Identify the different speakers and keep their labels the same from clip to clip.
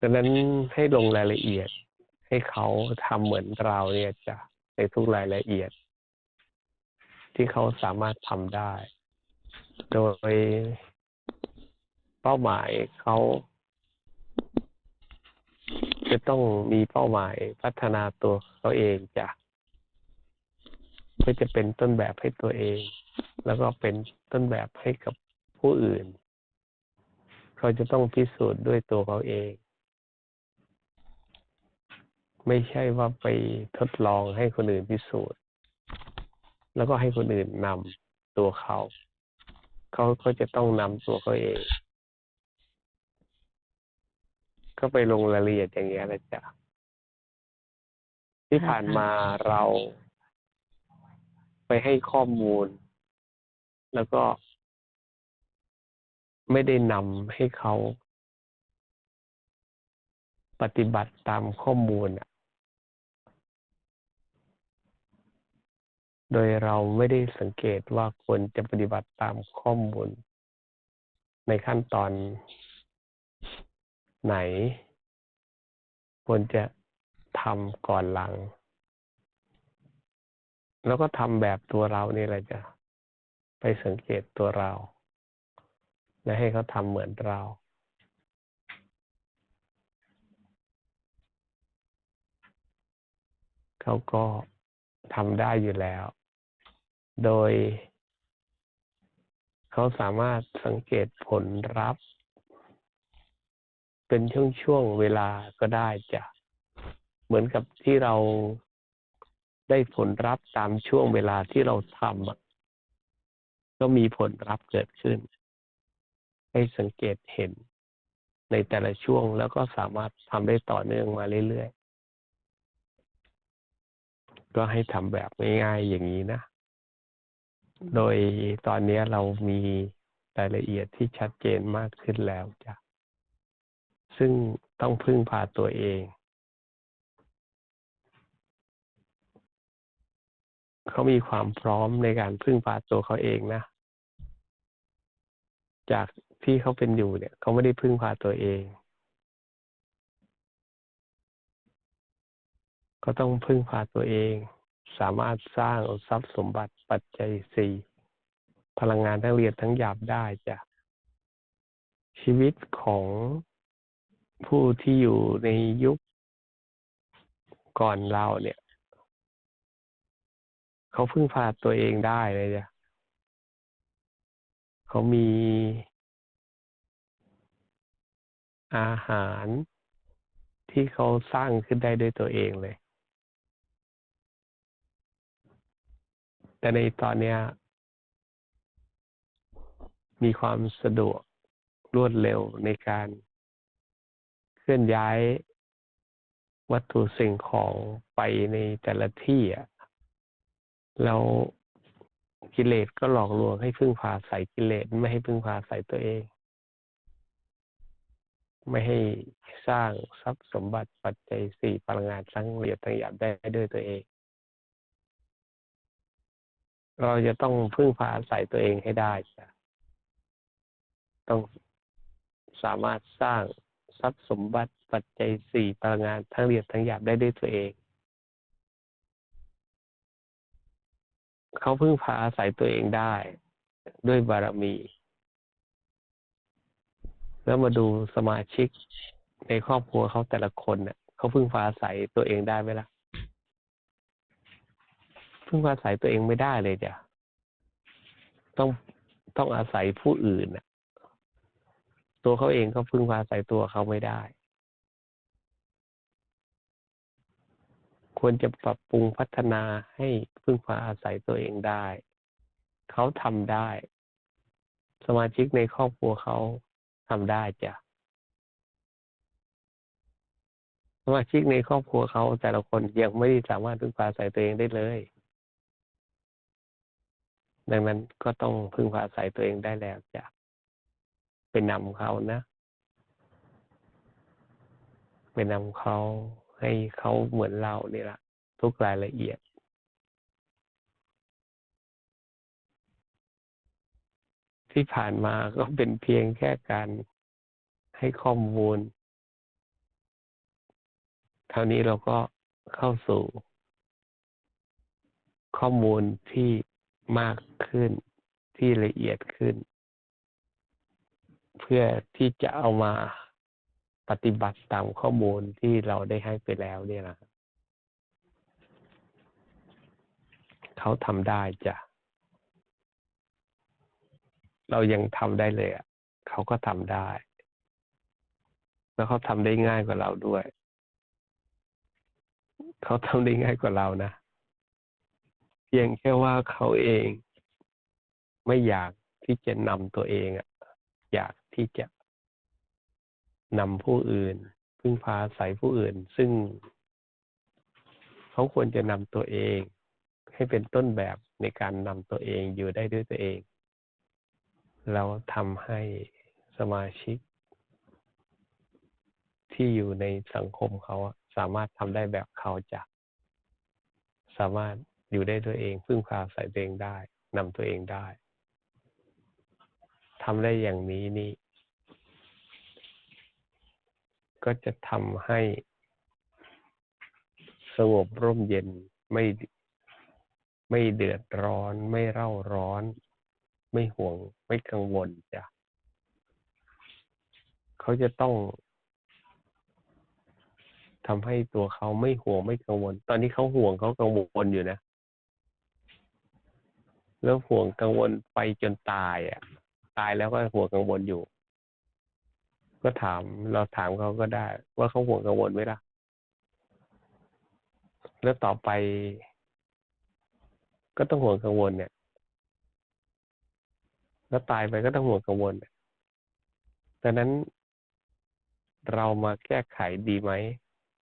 Speaker 1: ดังนั้นให้ลงรายละเอียด ให้เขาทำเหมือนเราเนี่ยจะในทุกรายละเอียด ที่เขาสามารถทำได้ โดยเป้าหมายเขาจะต้องมีเป้าหมายพัฒนาตัวเขาเองจ้ะเพื่อจะเป็นต้นแบบให้ตัวเอง แล้วก็เป็นต้นแบบให้กับผู้อื่น เขาจะต้องพิสูจน์ด้วยตัวเขาเอง ไม่ใช่ว่าไปทดลองให้คนอื่นพิสูจน์ แล้วก็ให้คนอื่นนำตัวเขา เขาก็จะต้องนำตัวเขาเอง ก็ไปลงรายละเอียดอย่างเงี้ยนะจ๊ะที่ผ่านมาเราไปให้ข้อมูล แล้วก็ไม่ได้นำให้เขาปฏิบัติตามข้อมูลอะ โดยเราไม่ได้สังเกตว่าควรจะปฏิบัติตามข้อมูล ในขั้นตอนไหน ควรจะทำก่อนหลัง แล้วก็ทำแบบตัวเรานี่แหละจะไปสังเกตตัวเรา และให้เขาทำเหมือนเราเขาก็ทำได้อยู่แล้ว โดย เขาสามารถสังเกตผลลัพธ์เป็นช่วงๆเวลาก็ได้จ้ะ เหมือนกับที่เราได้ผลลัพธ์ตามช่วงเวลาที่เราทำก็มีผลลัพธ์เกิดขึ้น ให้สังเกตเห็นในแต่ละช่วงแล้วก็สามารถทำได้ต่อเนื่องมาเรื่อยๆ ก็ให้ทำแบบง่ายๆอย่างนี้นะ โดยตอนนี้เรามีรายละเอียดที่ชัดเจนมากขึ้นแล้วจ้ะ ซึ่งต้องพึ่งพาตัวเอง เขามีความพร้อมในการพึ่งพาตัวเขาเองนะ จากที่เขาเป็นอยู่เนี่ย เขาไม่ได้พึ่งพาตัวเองก็ต้องพึ่งพาตัวเอง สามารถสร้างทรัพย์สมบัติปัจจัยสี่พลังงานทั้งเอียดทั้งหยาบได้จ้ะชีวิตของผู้ที่อยู่ในยุคก่อนเราเนี่ย เขาพึ่งพาตัวเองได้เลยจ้ะเขามีอาหารที่เขาสร้างขึ้นได้ด้วยตัวเองเลย แต่ในตอนเนี้ย มีความสะดวกรวดเร็วในการเคลื่อนย้ายวัตถุสิ่งของไปในแต่ละที่อะแล้วกิเลสก็หลอกลวงให้พึ่งพาใส่กิเลสไม่ให้พึ่งพาใส่ตัวเอง ไม่ให้สร้างทรัพย์สมบัติปัจจัยสี่พลังงานทั้งละเอียดทั้งหยาบได้ด้วยตัวเอง เราจะต้องพึ่งพาใส่ตัวเองให้ได้จ้ะต้องสามารถสร้างทรัพย์สมบัติปัจจัยสี่พลังงานทั้งเอียดทั้งหยาบได้ด้วยตัวเอง เขาพึ่งพาอาศัยตัวเองได้ ด้วยบารมี แล้วมาดูสมาชิกในครอบครัวเขาแต่ละคนเนี่ยเขาพึ่งพาอาศัยตัวเองได้ไหมล่ะ พึ่งพาอาศัยตัวเองไม่ได้เลยจ้ะต้องต้องอาศัยผู้อื่นน่ะตัวเขาเองก็พึ่งพาอาศัยตัวเขาไม่ได้ ควรจะปรับปรุงพัฒนาให้พึ่งพาอาศัยตัวเองได้ เขาทำได้ สมาชิกในครอบครัวเขาทำได้จ้ะสมาชิกในครอบครัวเขาแต่ละคนยังไม่ได้สามารถพึ่งพาอาศัยตัวเองได้เลย ดังนั้นก็ต้องพึ่งพาอาศัยตัวเองได้แล้วจะเป็นนำเขานะ เป็นนำเขาให้เขาเหมือนเรานี่แหละทุกรายละเอียดที่ผ่านมาก็เป็นเพียงแค่การให้ข้อมูลเท่านี้เราก็เข้าสู่ ข้อมูลที่ มากขึ้นที่ละเอียดขึ้น เพื่อที่จะเอามาปฏิบัติตามข้อมูลที่เราได้ให้ไปแล้วเนี่ยนะเขาทำได้จ้ะเรายังทำได้เลยอะเขาก็ทำได้ แล้วเขาทำได้ง่ายกว่าเราด้วย เขาทำได้ง่ายกว่าเรานะ พียงแค่ว่าเขาเองไม่อยากที่จะนำตัวเองอะอยากที่จะนำผู้อื่น พึ่งพาอาศัยผู้อื่น ซึ่ง เขาควรจะนำตัวเอง ให้เป็นต้นแบบในการนำตัวเองอยู่ได้ด้วยตัวเอง เราทำให้สมาชิก ที่อยู่ในสังคมเขาสามารถทำได้แบบเขาจะสามารถ อยู่ได้ตัวเอง พึ่งพาอาศัยตัวเองได้นำตัวเองได้ทำได้อย่างนี้นี่ ก็จะทำให้ สงบร่มเย็นไม่ไม่เดือดร้อน ไม่เร่าร้อน ไม่ห่วง ไม่กังวลจ้ะเขาจะต้องทำให้ตัวเขาไม่ห่วงไม่กังวล ตอนนี้เขาห่วงเขากังวลอยู่นะ แล้วห่วงกังวลไปจนตายอะ ตายแล้วก็ห่วงกังวลอยู่ ก็ถามเราถามเขาก็ได้ ว่าเขาห่วงกังวลไหมล่ะ แล้วต่อไป ก็ต้องห่วงกังวลเนี่ย แล้วตายไปก็ต้องห่วงกังวลเนี่ยดังนั้นเรามาแก้ไขดีไหม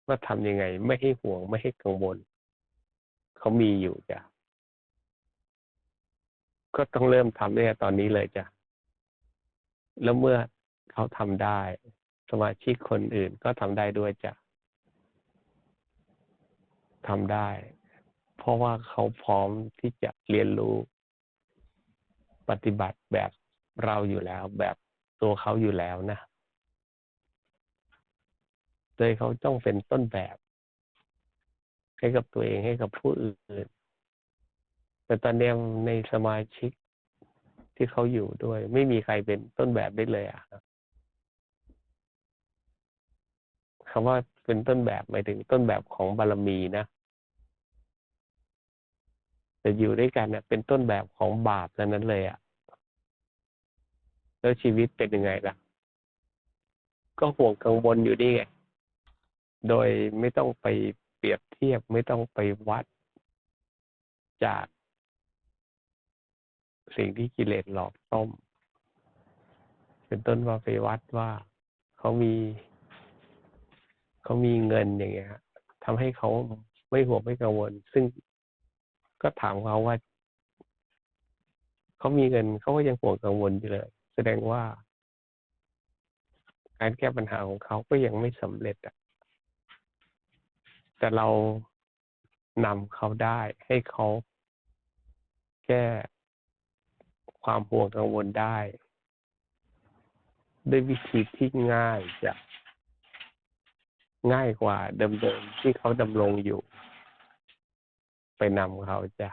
Speaker 1: ว่าทำยังไง ไม่ให้ห่วงไม่ให้กังวลเขามีอยู่จ้ะ ก็ต้องเริ่มทำตั้งแต่ตอนนี้เลยจ้ะ แล้วเมื่อเขาทำได้ สมาชิกคนอื่นก็ทำได้ด้วยจ้ะทำได้ เพราะว่าเขาพร้อมที่จะเรียนรู้ ปฏิบัติแบบเราอยู่แล้ว แบบตัวเขาอยู่แล้วนะโดยเขาต้องเป็นต้นแบบ ให้กับตัวเองให้กับผู้อื่น แต่ตอนนี้ในสมาชิกที่เขาอยู่ด้วย ไม่มีใครเป็นต้นแบบได้เลยอะคำว่าเป็นต้นแบบหมายถึงต้นแบบของบารมีนะแต่อยู่ด้วยกันเนี่ยเป็นต้นแบบของบาปนั้นเลยอะ แล้วชีวิตเป็นยังไงล่ะ ก็ห่วงกังวลอยู่นี่ไง โดยไม่ต้องไปเปรียบเทียบไม่ต้องไปวัด จาก สิ่งที่กิเลสหลอกต้ม เป็นต้นว่าไปวัดว่าเขามีเขามีเงินอย่างเงี้ยทำให้เขาไม่ห่วงไม่กังวล ซึ่งก็ถามเขาว่าเขามีเงินเขาก็ยังห่วงกังวลอยู่เลย แสดงว่า การแก้ปัญหาของเขาก็ยังไม่สำเร็จอะแต่เรานำเขาได้ให้เขาแก้ ความห่วงกังวลได้ ด้วยวิธีที่ง่ายจะง่ายกว่าเดิมๆที่เขาดำรงอยู่ ไปนำเขาจะ